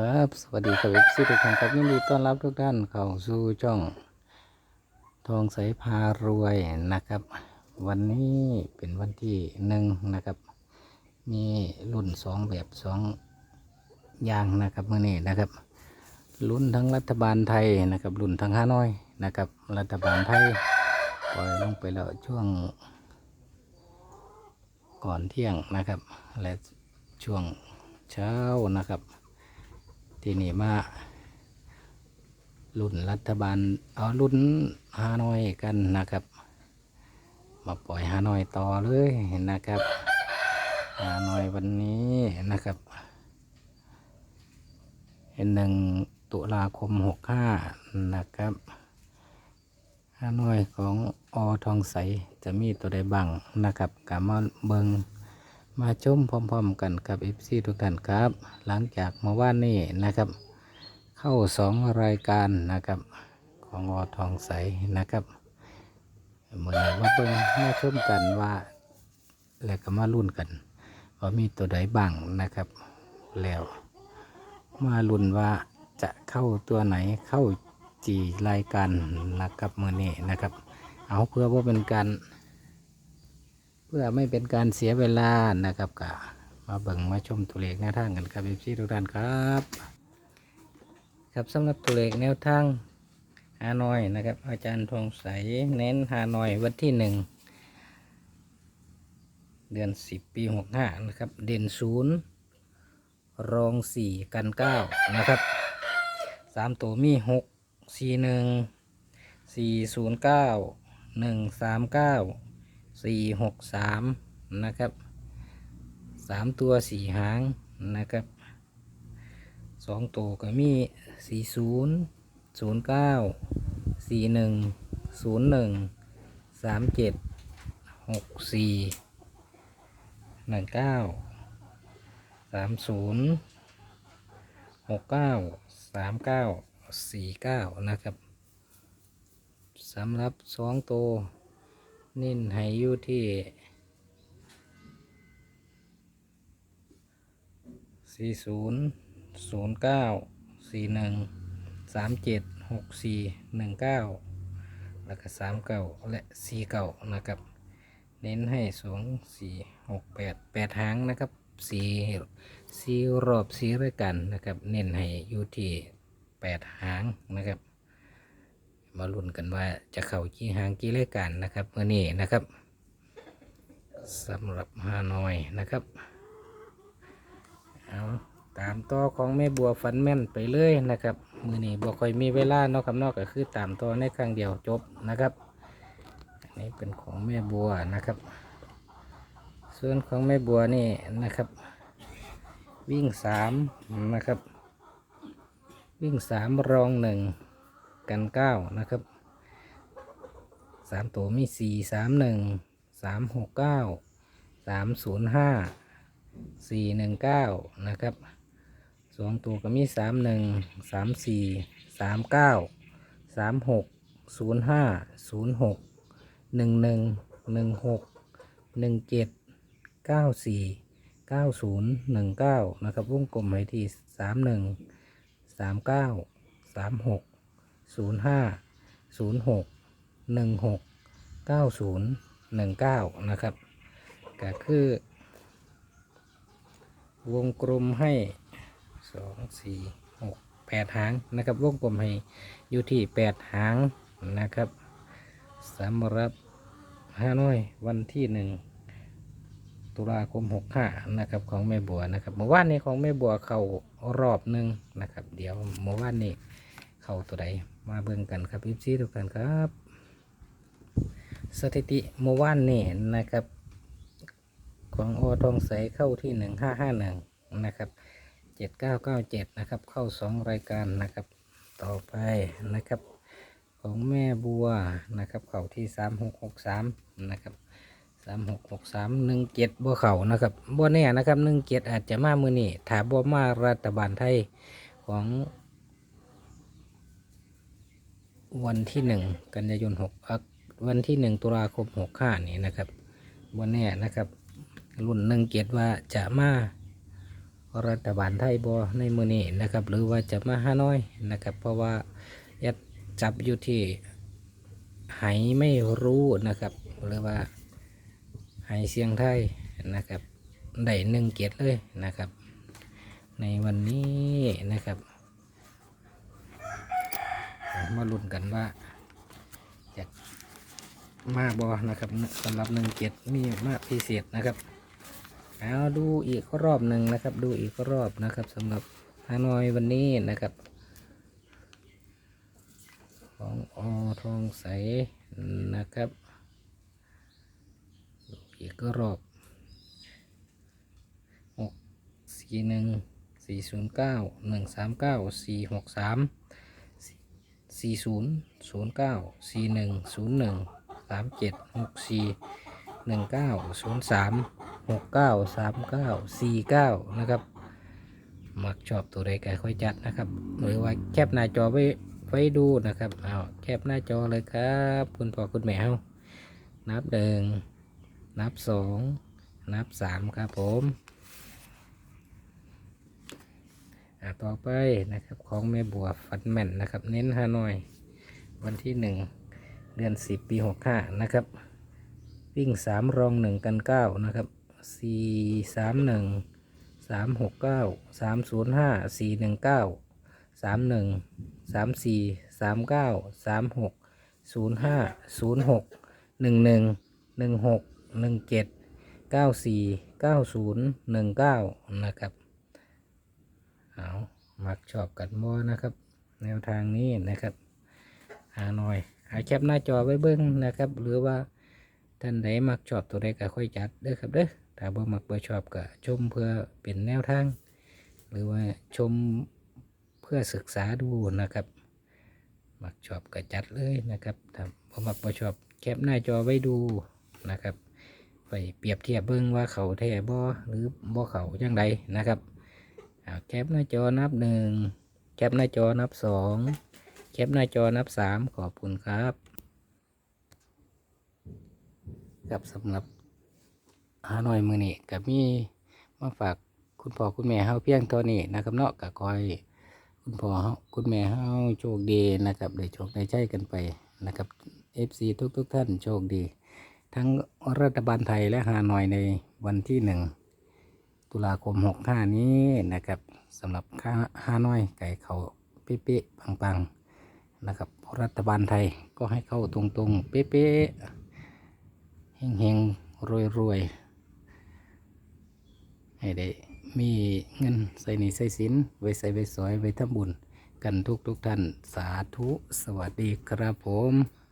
ครับ สวัสดีครับซีทุกท่านครับยินดีต้อนรับทุกท่านเข้าสู่ช่อง ทองใสพารวยนะครับ วันนี้เป็นวันที่หนึ่งนะครับ มีรุ่นสองแบบสองอย่างนะครับเมื่อนี้นะครับรุ่นทั้งรัฐบาลไทยนะครับรุ่นทั้งฮานอยนะครับ รัฐบาลไทยปล่อยลงไปแล้วช่วง ก่อนเที่ยงนะครับ และช่วงเช้านะครับ ทีนี้มารุ่นรัฐบาลเอารุ่นฮานอยกันนะครับ มาปล่อยฮานอยต่อเลยนะครับฮานอยวันนี้นะครับหนึ่งตุลาคมหกห้านะครับฮานอยของอทองใสจะมีตัวใดบ้างนะครับกามาเบิง มาชมพร้อมๆกันกับ FC ทุกท่านครับ หลังจากเมื่อวานนี้นะครับ เข้าสองรายการนะครับ ของอทองใสนะครับเมื่อมาเบิ่งมาชมกันว่า แล้วก็มาลุ้นกันว่ามีตัวใดบ้างนะครับ แล้ว มาลุ้นว่าจะเข้าตัวไหนเข้าจีรายการนะครับเมื่อนี้นะครับ เอาเพื่อว่าเป็นการ พื่อไม่เป็นการเสียเวลานะครับก็มาเบิ่งมาชมตัวเลขแนวทางกันครับเอฟซีทุกท่านครับ ครับสำหรับตัวเลขแนวทางฮานอยนะครับ อาจารย์ทองใสเน้นฮานอยวันที่หนึ่งเดือนสิบปีหกห้านะครับ เด่นศูนย์รองสี่กันเก้านะครับสามตัวมีหกสี่หนึ่งสี่ศูนย์เก้าหนึ่งสามเก้า สี่หกสามนะครับสามตัวสี่หางนะครับสองตัวก็มีสี่ศูนย์ศูนย์เก้าสี่หนึ่งศูนย์หนึ่งสามเจ็ดหกสี่หนึ่งเก้าสามศูนย์หกเก้าสามเก้าสี่เก้านะครับสำหรับสองตัว นิ่นให้อยู่ที่สี่ศูนย์ศูนย์เก้าสี่หนึ่งสามเจ็ดหกสี่หนึ่งเก้าแล้วก็สามเก้าและสี่เก้านะครับ เน้นให้สองสี่หกแปดแปดหางนะครับสี่สี่รอบสี่รายกันนะครับ เน้นให้อยู่ที่แปดหางนะครับ มาลุ้นกันว่าจะเข้ากี่หางกี่รายการนะครับเมื่อนี้นะครับสำหรับฮานอยนะครับเอาตามต่อของแม่บัวฟันแม่นไปเลยนะครับมือนี้บัวค่อยมีเวลาเนาะครับนอกก็คือตามต่อในครั้งเดียวจบนะครับอันนี้เป็นของแม่บัวนะครับ ส่วนของแม่บัวนี่นะครับ วิ่งสามนะครับ วิ่งสามรองหนึ่ง กันเก้านะครับสามตัวมีสี่สามหนึ่งสามหกเก้าสามศูนย์ห้าสี่หนึ่งเก้านะครับสองตัวก็มีสามหนึ่งสามสี่สามเก้าสามหกศูนย์ห้าศูนย์หกหนึ่งหนึ่งหนึ่งหกหนึ่งเจ็ดเก้าสี่เก้าศูนย์หนึ่งเก้านะครับวงกลมให้ที่สามหนึ่งสามเก้าสามหก ศูนย์ห้าศูนย์หกหนึ่งหกเก้าศูนย์หนึ่งเก้านะครับก็คือ วงกลมให้สองสี่หกแปดหางนะครับวงกลมให้อยู่ที่แปดหางนะครับสำหรับฮานอยวันที่หนึ่งตุลาคมหกห้านะครับ ของแม่บัวนะครับเมื่อวานนี้ของแม่บัวเข้ารอบหนึ่งนะครับ เดี๋ยวเมื่อวานนี้ เข้าตัวใดมาเบิ่งกันครับพี่ซีทุกท่านครับ สถิติเมื่อวานนี่นะครับ ของโอทองใสเข้าที่หนึ่งห้าห้าหนึ่งนะครับเจ็ดเก้าเก้าเจ็ดนะครับ เข้าสองรายการนะครับ ต่อไปนะครับ ของแม่บัวนะครับ เข้าที่สามหกหกสามนะครับสามหกหกสามหนึ่งเจ็ดบัวเข่านะครับบัวเนี่ยนะครับหนึ่งเจ็ดอาจจะมามือนี่ถาบัวมารัฐบาลไทยของ วันที่หนึ่งกันยายนหกวันที่หนึ่งตุลาคมหกห้านี่นะครับวันนี้นะครับ รุ่นหนึ่งเกียรติว่าจะมารัฐบาลไทยบอในมือนี้นะครับ หรือว่าจะมาฮานอยนะครับ เพราะว่าแอดจับอยู่ที่ไหไม่รู้นะครับ หรือว่าไหเสียงไทยนะครับได้หนึ่งเกียรติเลยนะครับ ในวันนี้นะครับ มาลุ้นกันว่าจะมาบอนะครับสำหรับหนึ่งเกียรติมีมากพิเศษนะครับเอาดูอีกรอบหนึ่งนะครับ ดูอีกรอบนะครับสำหรับฮานอยวันนี้นะครับ ของอทองใสนะครับดูอีกรอบหกสี่หนึ่งสี่ศูนย์เก้าหนึ่งสามเก้าสี่หกสาม สี่ศูนย์ศูนย์เก้าสี่หนึ่งศูนย์หนึ่งสามเจ็ดหกสี่หนึ่งเก้าศูนย์สามหกเก้าสามเก้าสี่เก้านะครับมักชอบตัวใดก็ค่อยจัดนะครับ หรือว่าแคปหน้าจอไว้ไว้ดูนะครับเอาแคปหน้าจอเลยครับ คุณพ่อคุณแม่เฮานับหนึ่งนับสองนับสามครับผม อ่าต่อไปนะครับของแม่บัวฟันแม่นนะครับ เน้นฮานอย วันที่หนึ่งเดือนสิบปีหกห้านะครับ วิ่งสามรองหนึ่งกันเก้านะครับสี่สามหนึ่งสามหกเก้าสามศูนย์ห้าสี่หนึ่งเก้าสามหนึ่งสามสี่สามเก้าสามหกศูนย์ห้าศูนย์หกหนึ่งหนึ่งหนึ่งหกหนึ่งเจ็ดเก้าสี่เก้าศูนย์หนึ่งเก้านะครับ เอามักชอบกันบ่นะครับ แนวทางนี้นะครับหาหน่อยหาแคปหน้าจอไว้เบิ้งนะครับ หรือว่าท่านใดมักชอบตัวใดก็ค่อยจัดเด้อครับเด้อถ้าบ่มักบ่ชอบก็ชมเพื่อเป็นแนวทาง หรือว่าชมเพื่อศึกษาดูนะครับมักชอบก็จัดเลยนะครับถ้าบ่มักบ่ชอบแคปหน้าจอไว้ดูนะครับ ไปเปรียบเทียบเบิ่งว่าเขาแท้บ่หรือบ่เขาจังใดนะครับ แคปหน้าจอนับหนึ่งแคปหน้าจอนับสองแคปหน้าจอนับสามขอบคุณครับครับสำหรับหาหน่อยมือนี่กับมีมาฝากคุณพ่อคุณแม่เฮาเพียงเท่านี้นะครับเนาะกับคอยคุณพ่อเฮาคุณแม่เฮาโชคดีนะครับได้โชคได้ใจกันไปนะครับ FC ทุกทุกๆท่านโชคดี ทั้งรัฐบาลไทยและฮานอยในวันที่หนึ่ง ตุลาคม65นี้นะครับสำหรับค่าฮานอยไก่เขาเป๊ะๆปังๆนะครับรัฐบาลไทยก็ให้เข้าตรงๆ เป๊ะๆเฮงๆรวยๆ ให้ได้มีเงินใส่หนี้ใส่สิน ไว้ใส่ไว้สอยไว้ทำบุญ กันทุกทุกๆท่านสาธุสวัสดีครับผม